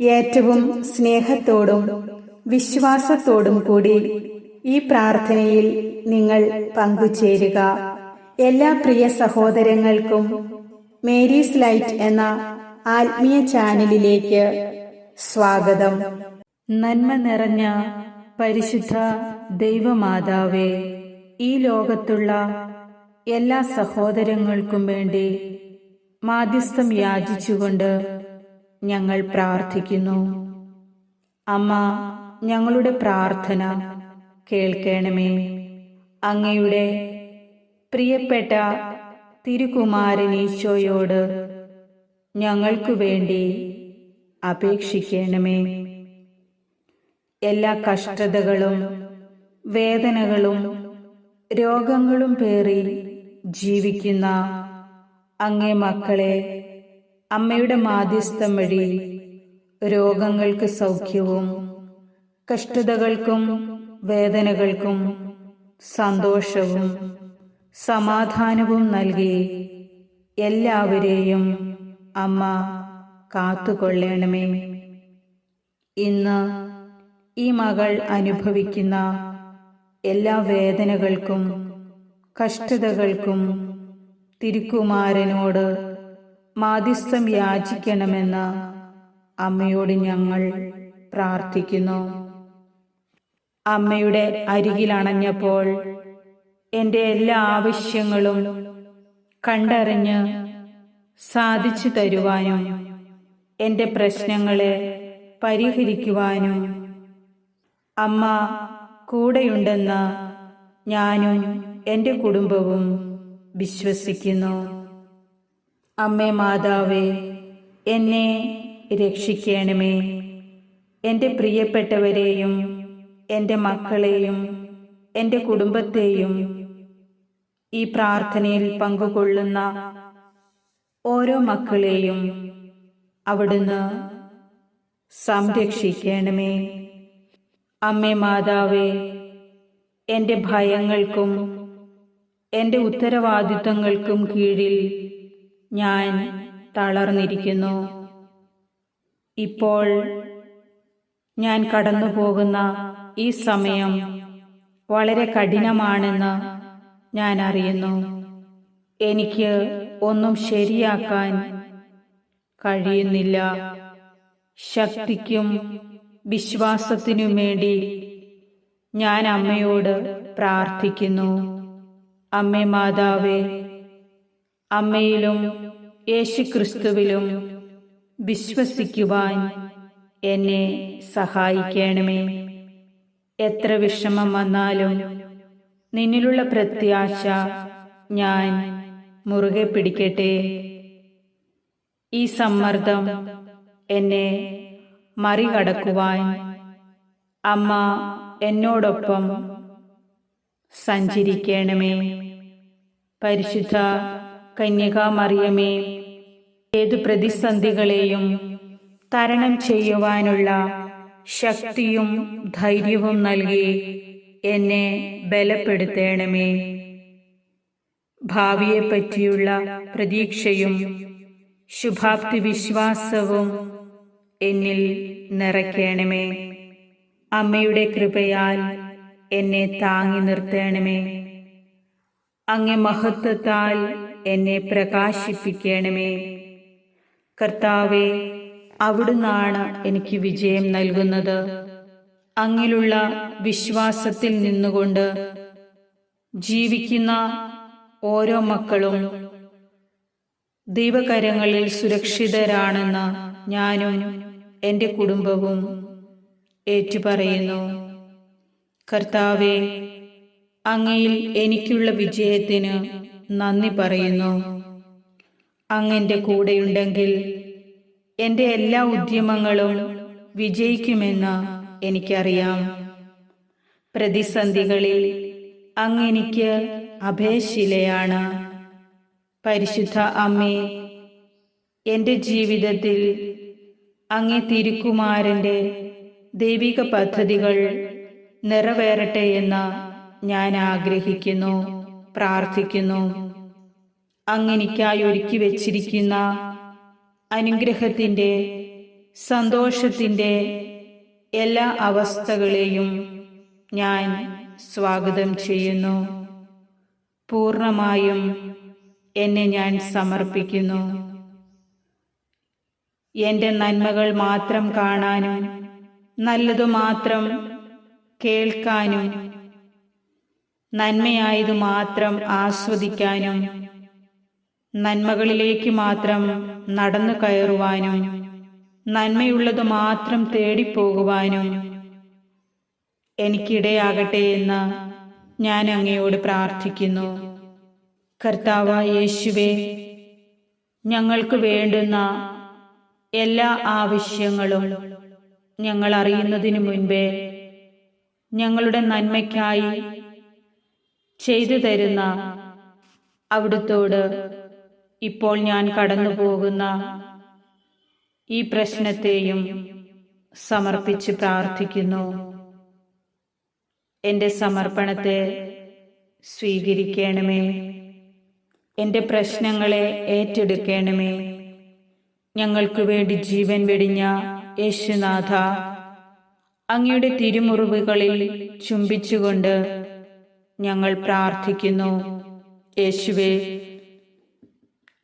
ഏറ്റവും സ്നേഹത്തോടും വിശ്വാസത്തോടും കൂടി ഈ പ്രാർത്ഥനയിൽ നിങ്ങൾ പങ്കുചേരുക. എല്ലാ പ്രിയ സഹോദരങ്ങൾക്കും മേരീസ് ലൈറ്റ് എന്ന ആത്മീയ ചാനലിലേക്ക് സ്വാഗതം. നന്മ നിറഞ്ഞ പരിശുദ്ധ ദൈവമാതാവേ ഈ ലോകത്തുള്ള എല്ലാ സഹോദരങ്ങൾക്കും വേണ്ടി മാധ്യസ്ഥം യാചിച്ചുകൊണ്ട് ഞങ്ങൾ പ്രാർത്ഥിക്കുന്നു. അമ്മ ഞങ്ങളുടെ പ്രാർത്ഥന കേൾക്കണമേ. അങ്ങയുടെ പ്രിയപ്പെട്ട തിരുകുമാരനീശോയോട് ഞങ്ങൾക്കു വേണ്ടി അപേക്ഷിക്കണമേ. എല്ലാ കഷ്ടതകളും വേദനകളും രോഗങ്ങളും പേറി ജീവിക്കുന്ന അങ്ങേ മക്കളെ അമ്മയുടെ മാധ്യസ്ഥം വഴി രോഗങ്ങൾക്ക് സൗഖ്യവും കഷ്ടതകൾക്കും വേദനകൾക്കും സന്തോഷവും സമാധാനവും നൽകി എല്ലാവരെയും അമ്മ കാത്തുകൊള്ളണമേ. ഇന്ന് ഈ മകൾ അനുഭവിക്കുന്ന എല്ലാ വേദനകൾക്കും കഷ്ടതകൾക്കും തിരുക്കുമാരനോട് മാധ്യസ്ഥം യാചിക്കണമെന്ന് അമ്മയോട് ഞങ്ങൾ പ്രാർത്ഥിക്കുന്നു. അമ്മയുടെ അരികിൽ അണഞ്ഞപ്പോൾ എന്റെ എല്ലാ ആവശ്യങ്ങളും കണ്ടറിഞ്ഞ് സാധിച്ചു തരുവാനും എന്റെ പ്രശ്നങ്ങളെ പരിഹരിക്കുവാനും അമ്മ കൂടെയുണ്ടെന്ന് ഞാനും എന്റെ കുടുംബവും വിശ്വസിക്കുന്നു. അമ്മേ മാതാവേ എന്നെ രക്ഷിക്കണമേ. എന്റെ പ്രിയപ്പെട്ടവരെയും എന്റെ മക്കളെയും എന്റെ കുടുംബത്തെയും ഈ പ്രാർത്ഥനയിൽ പങ്കുകൊള്ളുന്ന ഓരോ മക്കളെയും അവിടുന്ന് സംരക്ഷിക്കണമേ. അമ്മേ മാതാവേ എന്റെ ഭയങ്ങൾക്കും എന്റെ ഉത്തരവാദിത്തങ്ങൾക്കും കീഴിൽ ഞാൻ തളർന്നിരിക്കുന്നു. ഇപ്പോൾ ഞാൻ കടന്നു പോകുന്ന ഈ സമയം വളരെ കഠിനമാണെന്ന് ഞാൻ അറിയുന്നു. എനിക്ക് ഒന്നും ശരിയാക്കാൻ കഴിയുന്നില്ല. ശക്തിക്കും വിശ്വാസത്തിനും വേണ്ടി ഞാൻ അമ്മയോട് പ്രാർത്ഥിക്കുന്നു. അമ്മേ മാതാവേ അമ്മയിലും യേശുക്രിസ്തുവിലും വിശ്വസിക്കുവാൻ എന്നെ സഹായിക്കണമേ. എത്ര വിഷമം വന്നാലും നിന്നിലുള്ള പ്രത്യാശ ഞാൻ മുറുകെ പിടിക്കട്ടെ. ഈ സമ്മർദ്ദം എന്നെ മറികടക്കുവാൻ അമ്മ എന്നോടൊപ്പം സഞ്ചരിക്കണമേ. പരിശുദ്ധ കന്യകാമറിയമേ ഏതു പ്രതിസന്ധികളെയും തരണം ചെയ്യുവാനുള്ള ശക്തിയും ധൈര്യവും നൽകി എന്നെ ബലപ്പെടുത്തേണമേ. ഭാവിയെപ്പറ്റിയുള്ള പ്രതീക്ഷയും ശുഭാപ്തി വിശ്വാസവും എന്നിൽ നിറയ്ക്കണമേ. അമ്മയുടെ കൃപയാൽ എന്നെ താങ്ങി നിർത്തണമേ. അങ്ങേ മഹത്വത്താൽ എന്നെ പ്രകാശിപ്പിക്കണമേ. കർത്താവെ അവിടുന്നാണ് എനിക്ക് വിജയം നൽകുന്നത്. അങ്ങിലുള്ള വിശ്വാസത്തിൽ നിന്നുകൊണ്ട് ജീവിക്കുന്ന ഓരോ മക്കളും ദൈവകരങ്ങളിൽ സുരക്ഷിതരാണെന്ന് ഞാനും എന്റെ കുടുംബവും ഏറ്റുപറയുന്നു. കർത്താവെ അങ്ങയിൽ എനിക്കുള്ള വിജയത്തിന് നന്ദി പറയുന്നു. അങ്ങെന്റെ കൂടെയുണ്ടെങ്കിൽ എന്റെ എല്ലാ ഉദ്യമങ്ങളും വിജയിക്കുമെന്ന് എനിക്കറിയാം. പ്രതിസന്ധികളിൽ അങ്ങെനിക്ക് അഭയശിലയാണ്. പരിശുദ്ധ അമ്മേ എന്റെ ജീവിതത്തിൽ അങ്ങേ തിരുക്കുമാരന്റെ ദൈവിക പദ്ധതികൾ നിറവേറട്ടെ എന്ന് ഞാൻ ആഗ്രഹിക്കുന്നു. പ്രാർത്ഥിക്കുന്നു. അങ്ങനിക്കായി ഒരുക്കി വച്ചിരിക്കുന്ന അനുഗ്രഹത്തിന്റെ സന്തോഷത്തിന്റെ എല്ലാ അവസ്ഥകളെയും ഞാൻ സ്വാഗതം ചെയ്യുന്നു. പൂർണമായും എന്നെ ഞാൻ സമർപ്പിക്കുന്നു. എന്റെ നന്മകൾ മാത്രം കാണാനും നല്ലതു മാത്രം കേൾക്കാനും നന്മയായതു മാത്രം ആസ്വദിക്കാനും നന്മകളിലേക്ക് മാത്രം നടന്നു കയറുവാനും നന്മയുള്ളത് മാത്രം തേടിപ്പോകുവാനും എനിക്കിടയാകട്ടെ എന്ന് ഞാൻ അങ്ങയോട് പ്രാർത്ഥിക്കുന്നു. കർത്താവ യേശുവേ ഞങ്ങൾക്ക് വേണ്ടുന്ന എല്ലാ ആവശ്യങ്ങളും ഞങ്ങൾ അറിയുന്നതിനു മുൻപേ ഞങ്ങളുടെ നന്മയ്ക്കായി ചെയ്തു തരുന്ന അവിടുത്തോട് ഇപ്പോൾ ഞാൻ കടന്നു പോകുന്ന ഈ പ്രശ്നത്തെയും സമർപ്പിച്ച് പ്രാർത്ഥിക്കുന്നു. എന്റെ സമർപ്പണത്തെ സ്വീകരിക്കണമേ. എന്റെ പ്രശ്നങ്ങളെ ഏറ്റെടുക്കണമേ. ഞങ്ങൾക്ക് വേണ്ടി ജീവൻ വെടിഞ്ഞ യേശുനാഥ അങ്ങയുടെ തിരുമുറിവുകളിൽ ചുംബിച്ചുകൊണ്ട് ഞങ്ങൾ പ്രാർത്ഥിക്കുന്നു. യേശുവേ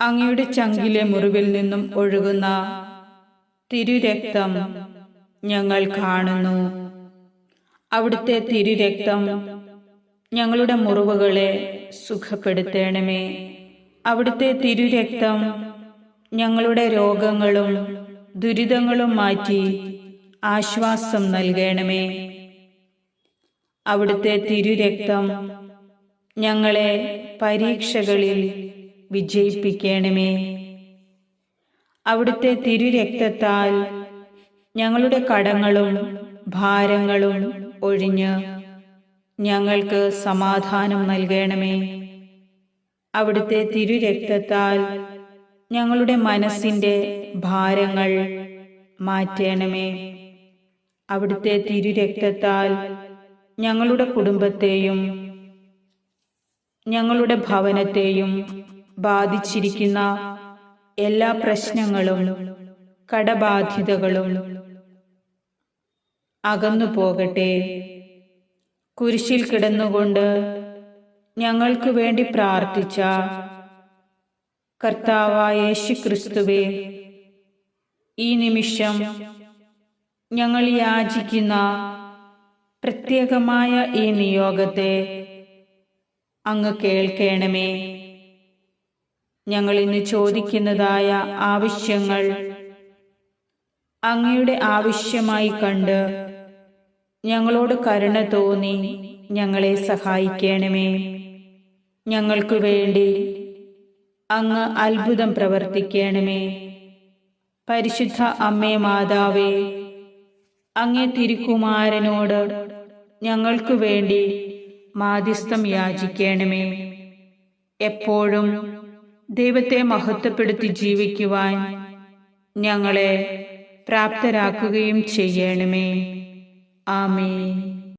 അങ്ങയുടെ ചങ്കിലെ മുറിവിൽ നിന്നും ഒഴുകുന്ന തിരുരക്തം ഞങ്ങൾ കാണുന്നു. അവിടുത്തെ തിരുരക്തം ഞങ്ങളുടെ മുറിവുകളെ സുഖപ്പെടുത്തണമേ. അവിടുത്തെ തിരുരക്തം ഞങ്ങളുടെ രോഗങ്ങളും ദുരിതങ്ങളും മാറ്റി ആശ്വാസം നൽകണമേ. അവിടുത്തെ തിരുരക്തം ഞങ്ങളെ പരീക്ഷകളിൽ വിജയിപ്പിക്കണമേ. അവിടുത്തെ തിരുരക്തത്താൽ ഞങ്ങളുടെ കടങ്ങളും ഭാരങ്ങളും ഒഴിഞ്ഞ് ഞങ്ങൾക്ക് സമാധാനം നൽകണമേ. അവിടുത്തെ തിരുരക്തത്താൽ ഞങ്ങളുടെ മനസ്സിന്റെ ഭാരങ്ങൾ മാറ്റണമേ. അവിടുത്തെ തിരുരക്തത്താൽ ഞങ്ങളുടെ കുടുംബത്തെയും ഞങ്ങളുടെ ഭവനത്തെയും ബാധിച്ചിരിക്കുന്ന എല്ലാ പ്രശ്നങ്ങളും കടബാധ്യതകളും അകന്നു പോകട്ടെ. കുരിശിൽ കിടന്നുകൊണ്ട് ഞങ്ങൾക്ക് വേണ്ടി പ്രാർത്ഥിച്ച കർത്താവായ ക്രിസ്തുവേ ഈ നിമിഷം ഞങ്ങൾ യാചിക്കുന്ന പ്രത്യേകമായ ഈ നിയോഗത്തെ അങ്ങ് കേൾക്കണമേ. ഞങ്ങൾ ഇന്ന് ചോദിക്കുന്നതായ ആവശ്യങ്ങൾ അങ്ങയുടെ ആവശ്യമായി കണ്ട് ഞങ്ങളോട് കരുണ തോന്നി ഞങ്ങളെ സഹായിക്കണമേ. ഞങ്ങൾക്ക് വേണ്ടി അങ്ങ് അത്ഭുതം പ്രവർത്തിക്കണമേ. പരിശുദ്ധ അമ്മേ മാതാവേ അങ്ങേ തിരുക്കുമാരനോട് ഞങ്ങൾക്കു വേണ്ടി മാധ്യസ്ഥം യാചിക്കണമേ. എപ്പോഴും ദൈവത്തെ മഹത്വപ്പെടുത്തി ജീവിക്കുവാൻ ഞങ്ങളെ പ്രാപ്തരാക്കുകയും ചെയ്യണമേ. ആമേ